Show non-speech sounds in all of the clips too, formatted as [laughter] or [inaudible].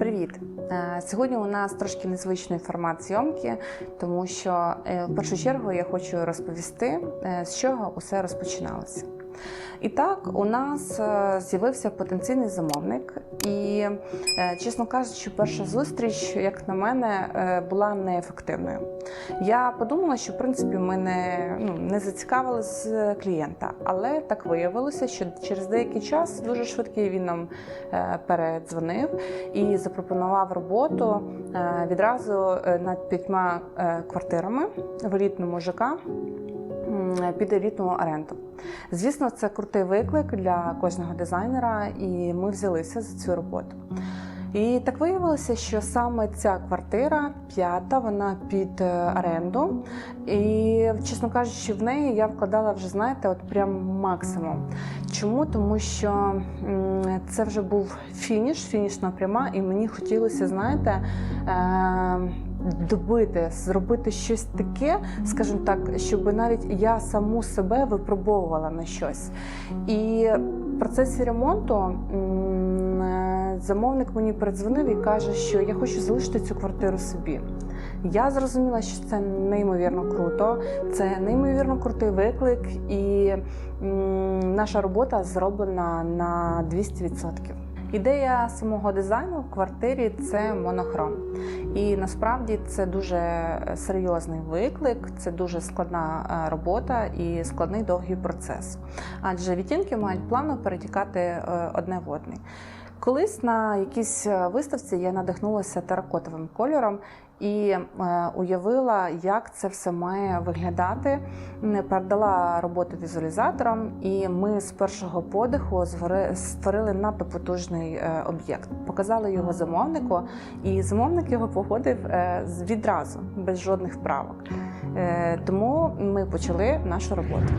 Привіт! Е, Сьогодні у нас трошки незвичний формат зйомки, тому що е, в першу чергу я хочу розповісти, е, з чого усе розпочиналося. І так, у нас е, з'явився потенційний замовник, і, е, чесно кажучи, перша зустріч, як на мене, е, була неефективною. Я подумала, що в принципі ми не, ну, не зацікавили з клієнта, але так виявилося, що через деякий час дуже швидкий він нам передзвонив і запропонував роботу відразу над п'ятьма квартирами в елітному ЖК під елітну оренду. Звісно, це крутий виклик для кожного дизайнера, і ми взялися за цю роботу. І так виявилося, що саме ця квартира п'ята, вона під е, оренду. І, чесно кажучи, в неї я вкладала вже, знаєте, от прям максимум. Чому? Тому що це вже був фініш, фінішна пряма, і мені хотілося, знаєте, е- добити, зробити щось таке, скажімо так, щоб навіть я саму себе випробовувала на щось. І в процесі ремонту е, замовник мені передзвонив і каже, що я хочу залишити цю квартиру собі. Я зрозуміла, що це неймовірно круто, це неймовірно крутий виклик, і наша робота зроблена на 200%. Ідея самого дизайну в квартирі це монохром. І насправді це дуже серйозний виклик, це дуже складна е, робота і складний довгий процес. Адже відтінки мають плавно перетікати е, одне в одне. Колись на якійсь е, виставці я надихнулася теракотовим кольором і е, уявила, як це все має виглядати. М, Передала роботу візуалізаторам, і ми з першого подиху створили надто потужний е, об'єкт. Показали його замовнику, і замовник його погодив е, відразу, без жодних правок. Тому ми почали нашу роботу.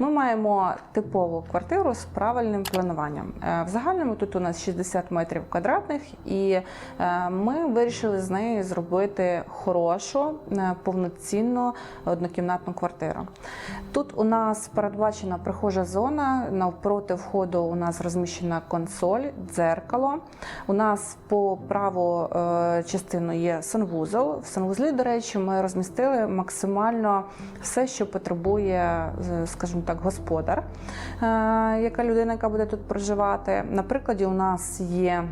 Ми маємо типову квартиру з правильним плануванням. Е, В загальному тут у нас 60 метрів квадратних, і е, ми вирішили з нею зробити хорошу, е, повноцінну однокімнатну квартиру. Тут у нас передбачена прихожа зона. Навпроти входу у нас розміщена консоль, дзеркало. У нас по праву частину є санвузол. В санвузлі, до речі, ми розмістили максимально все, що потребує, скажімо так, господар, е, яка людина, яка буде тут проживати. Наприклад, у нас є.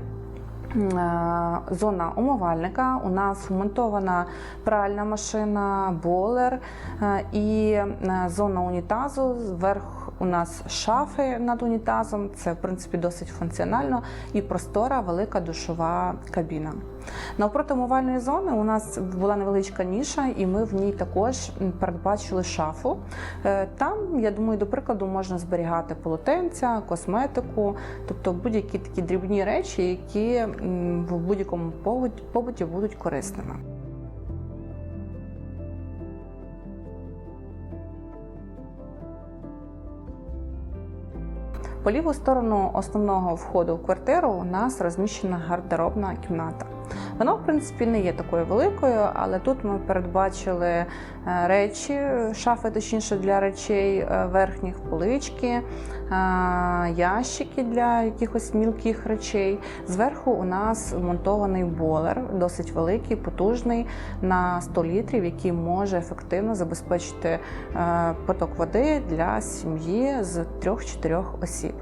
е, Зона умивальника, у нас вмонтована пральна машина, болер е, і зона унітазу. Зверх у нас шафи над унітазом. Це в принципі досить функціонально і простора, велика душова кабіна. Навпроти умивальної зони у нас була невеличка ніша, і ми в ній також передбачили шафу. Е, Там, я думаю, до прикладу, можна зберігати полотенця, косметику, тобто будь-які такі дрібні речі, які в будь-якому побуті- побуті будуть корисними. По ліву сторону основного входу в квартиру у нас розміщена гардеробна кімната. Вона, в принципі, не є такою великою, але тут ми передбачили е, речі, шафи, точніше для речей е, верхніх, полички, е, ящики для якихось мілких речей. Зверху у нас вмонтований болер, досить великий, потужний на 100 літрів, який може ефективно забезпечити поток води для сім'ї з 3-4 осіб.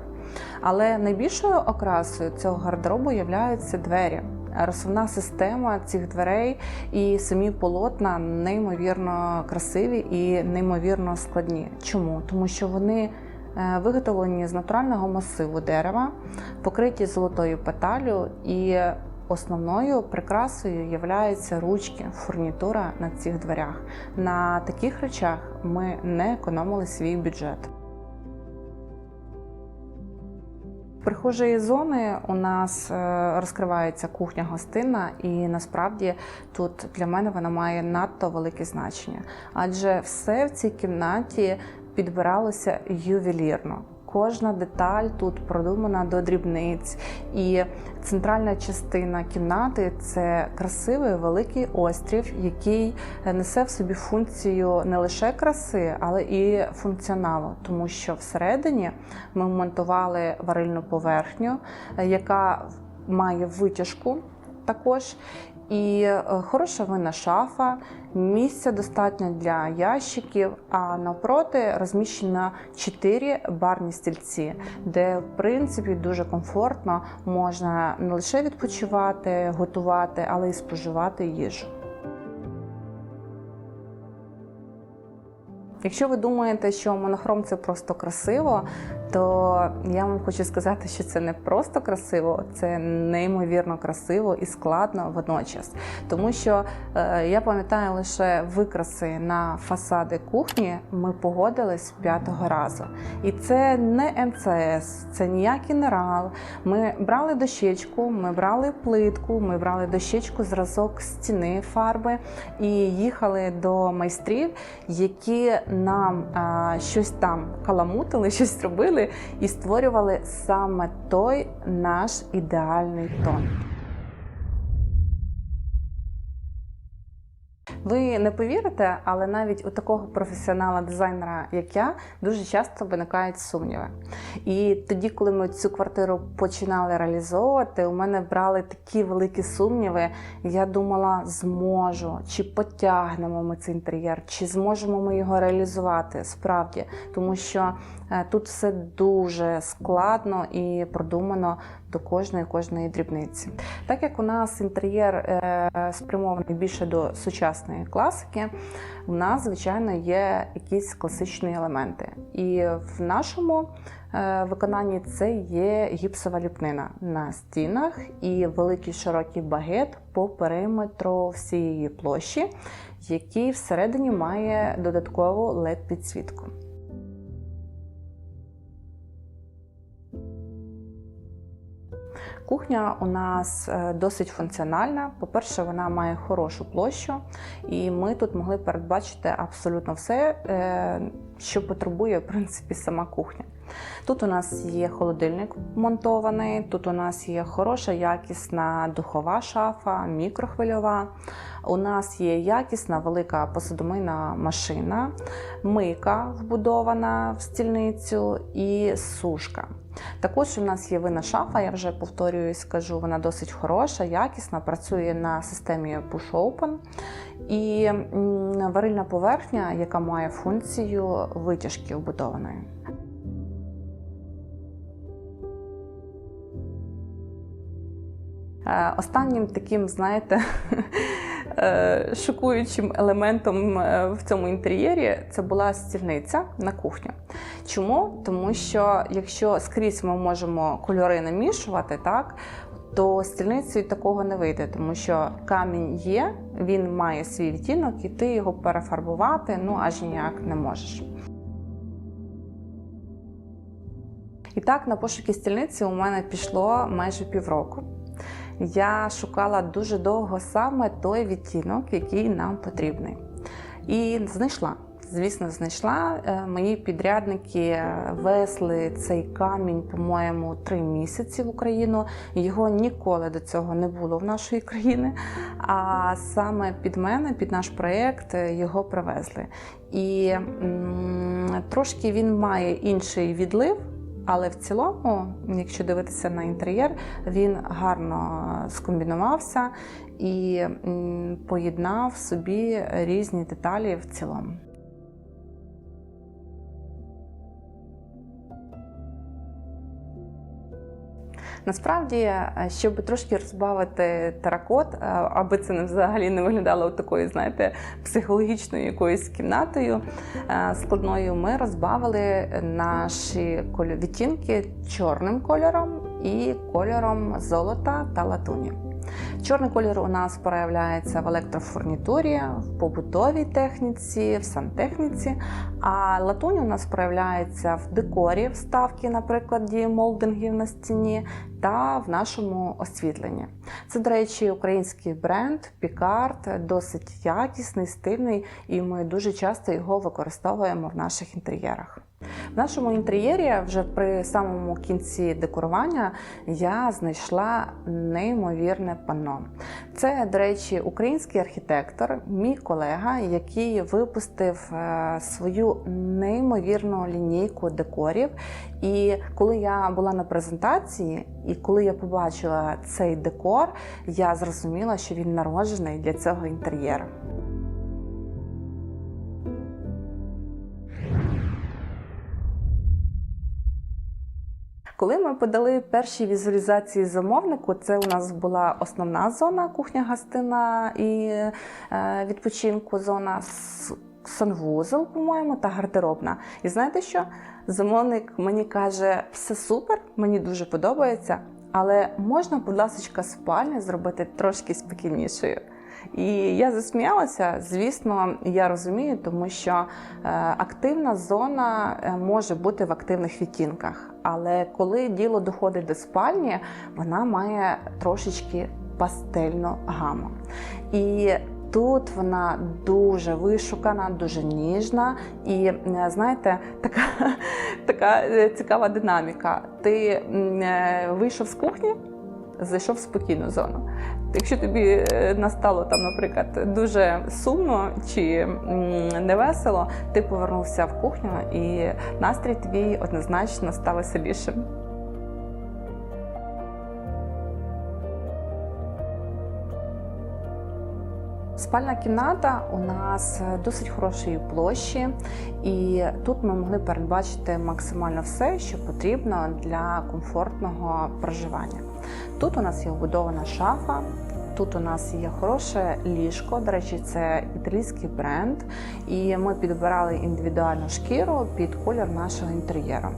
Але найбільшою окрасою цього гардеробу являються двері. Розсувна система цих дверей і самі полотна неймовірно красиві і неймовірно складні. Чому? Тому що вони е, виготовлені з натурального масиву дерева, покриті золотою петалю і Основною прикрасою являються ручки, фурнітура на цих дверях. На таких речах ми не економили свій бюджет. Прихожої зони у нас е, розкривається кухня-гостина, і насправді тут для мене вона має надто велике значення, адже все в цій кімнаті підбиралося ювелірно. Кожна деталь тут продумана до дрібниць. І центральна частина кімнати це красивий великий острів, який несе в собі функцію не лише краси, але і функціоналу, тому що всередині ми монтували варильну поверхню, яка має витяжку також. І е, хороша винна шафа, місця достатньо для ящиків. А навпроти розміщено чотири барні стільці, де в принципі дуже комфортно можна не лише відпочивати, готувати, але й споживати їжу. Якщо ви думаєте, що монохром це просто красиво, то я вам хочу сказати, що це не просто красиво, це неймовірно красиво і складно водночас. Тому що е, я пам'ятаю лише викраси на фасади кухні, ми погодились п'ятого разу. І це не МЦС, це ніякий нерал. Ми брали дощечку, ми брали плитку, ми брали дощечку, зразок стіни фарби і їхали до майстрів, які нам а, щось там каламутили, [laughs] щось робили і створювали саме той наш ідеальний тон. Ви не повірите, але навіть у такого професіонала-дизайнера, як я, дуже часто виникають сумніви. І тоді, коли ми цю квартиру починали реалізовувати, у мене брали такі великі сумніви. Я думала, зможу, чи потягнемо ми цей інтер'єр, чи зможемо ми його реалізувати справді, тому що е, тут все дуже складно і продумано до кожної кожної дрібниці. Так як у нас інтер'єр е, спрямований більше до сучасної класики, у нас, звичайно, є якісь класичні елементи. І в нашому е, виконанні це є гіпсова ліпнина на стінах і великий широкий багет по периметру всієї площі, який всередині має додаткову led підсвітку Кухня у нас е, досить функціональна. По-перше, вона має хорошу площу, і ми тут могли передбачити абсолютно все, е, що потребує в принципі сама кухня. Тут у нас є холодильник монтований, тут у нас є хороша, якісна духова шафа, мікрохвильова. У нас є якісна велика посудомийна машина, мийка вбудована в стільницю і сушка. Також у нас є винна шафа, я вже повторююсь, скажу, вона досить хороша, якісна, працює на системі Push Open. І варильна поверхня, яка має функцію витяжки вбудованої. Е, останнім таким, знаєте, [laughs] шокуючим елементом е, в цьому інтер'єрі це була стільниця на кухню. Чому? Тому що якщо скрізь ми можемо кольори намішувати, так то стільницею такого не вийде, тому що камінь є, він має свій відтінок, і ти його перефарбувати ну аж ніяк не можеш. І так, на пошуки стільниці у мене пішло майже півроку. Я шукала дуже довго саме той відтінок, який нам потрібний. І знайшла. Звісно, знайшла. Е, мої підрядники весли цей камінь, по-моєму, три місяці в Україну. Його ніколи до цього не було в нашої країни. А саме під мене, під наш проєкт, його привезли. І м трошки він має інший відлив. Але в цілому, якщо дивитися на інтер'єр, він гарно скомбінувався і поєднав собі різні деталі в цілому. Насправді, е, щоб трошки розбавити теракот, е, аби це не взагалі не виглядало такою, знаєте, психологічною якоюсь кімнатою е, складною, ми розбавили наші відтінки чорним кольором і кольором золота та латуні. Чорний колір у нас проявляється в електрофурнітурі, в побутовій техніці, в сантехніці, а латунь у нас проявляється в декорі вставки, наприклад, молдингів на стіні, та в нашому освітленні. Це, до речі, український бренд Picard, досить якісний, стильний, і ми дуже часто його використовуємо в наших інтер'єрах. В нашому інтер'єрі вже при самому кінці декорування я знайшла неймовірне панно. Це, до речі, український архітектор, мій колега, який випустив е, свою неймовірну лінійку декорів. І коли я була на презентації, і коли я побачила цей декор, я зрозуміла, що він народжений для цього інтер'єру. Коли ми подали перші візуалізації замовнику, це у нас була основна зона кухня-гостина і е, відпочинку, зона санвузол, по-моєму, та гардеробна. І знаєте що? Замовник мені каже: все супер, мені дуже подобається, але можна, будь ласка, спальню зробити трошки спокійнішою. І я засміялася. Звісно, я розумію, тому що е, активна зона е, може бути в активних відтінках. Але коли діло доходить до спальні, вона має трошечки пастельну гаму. І Тут вона дуже вишукана, дуже ніжна, і е, знаєте, така, [laughs] така е, цікава динаміка. Ти е, вийшов з кухні, зайшов в спокійну зону. Якщо тобі е, настало там, наприклад, дуже сумно чи невесело, ти повернувся в кухню, і настрій твій однозначно став веселішим. Спальна кімната у нас досить хорошої площі, і тут ми могли передбачити максимально все, що потрібно для комфортного проживання. Тут у нас є вбудована шафа. Тут у нас є хороше ліжко. До речі, це італійський бренд, і ми підбирали індивідуальну шкіру під колір нашого інтер'єру.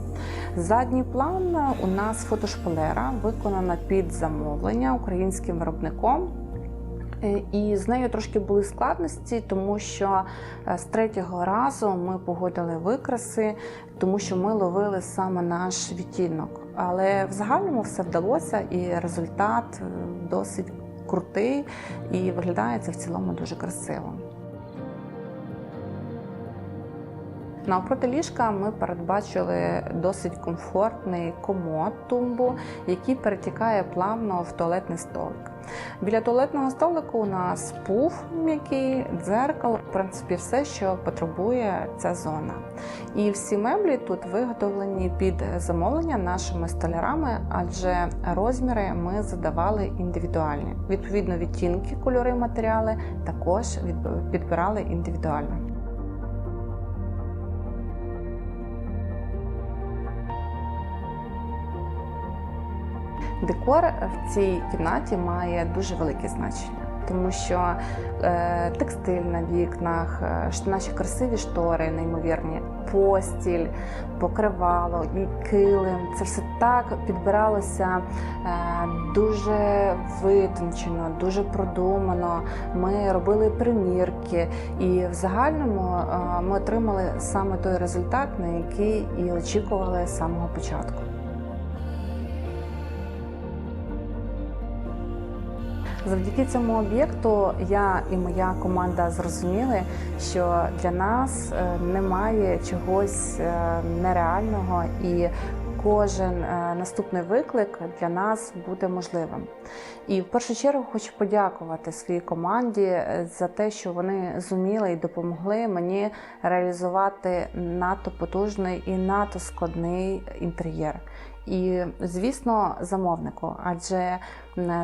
Задній план у нас фотошпалера, виконана під замовлення українським виробником. Е, І з нею трошки були складності, тому що е, з третього разу ми погодили викраси, тому що ми ловили саме наш відтінок. Але в загальному все вдалося, і результат е, досить крутий і виглядає це в цілому дуже красиво. Навпроти ліжка ми передбачили досить комфортний комод тумбу, який перетікає плавно в туалетний столик. Біля туалетного столику у нас пуф м'який, дзеркало, в принципі, все, що потребує ця зона. І всі меблі тут виготовлені під замовлення нашими столярами, адже розміри ми задавали індивідуальні. Відповідно, відтінки, кольори, матеріали також підбирали індивідуально. Декор в цій кімнаті має дуже велике значення, тому що е, текстиль на вікнах, е, наші красиві штори, неймовірні, постіль, покривало килим. Це все так підбиралося е, дуже витончено, дуже продумано. Ми робили примірки, і в загальному е, ми отримали саме той результат, на який і очікували з самого початку. Завдяки цьому об'єкту я і моя команда зрозуміли, що для нас е, немає чогось е, нереального і. Кожен е, наступний виклик для нас буде можливим. І в першу чергу хочу подякувати своїй команді за те, що вони зуміли і допомогли мені реалізувати надто потужний і надто складний інтер'єр. І, звісно, замовнику, адже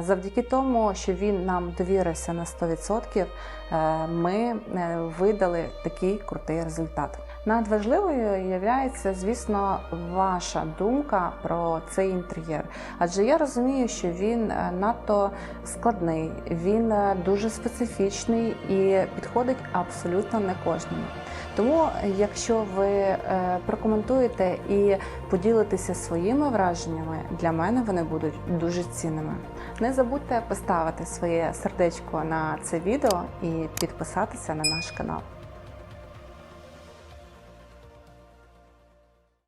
завдяки тому, що він нам довірився на 100%, е, ми е, видали такий крутий результат. Надважливою є, звісно, ваша думка про цей інтер'єр. Адже я розумію, що він е, надто складний, він е, дуже специфічний і підходить абсолютно не кожному. Тому, якщо ви е, прокоментуєте і поділитеся своїми враженнями, для мене вони будуть дуже цінними. Не забудьте поставити своє сердечко на це відео і підписатися на наш канал.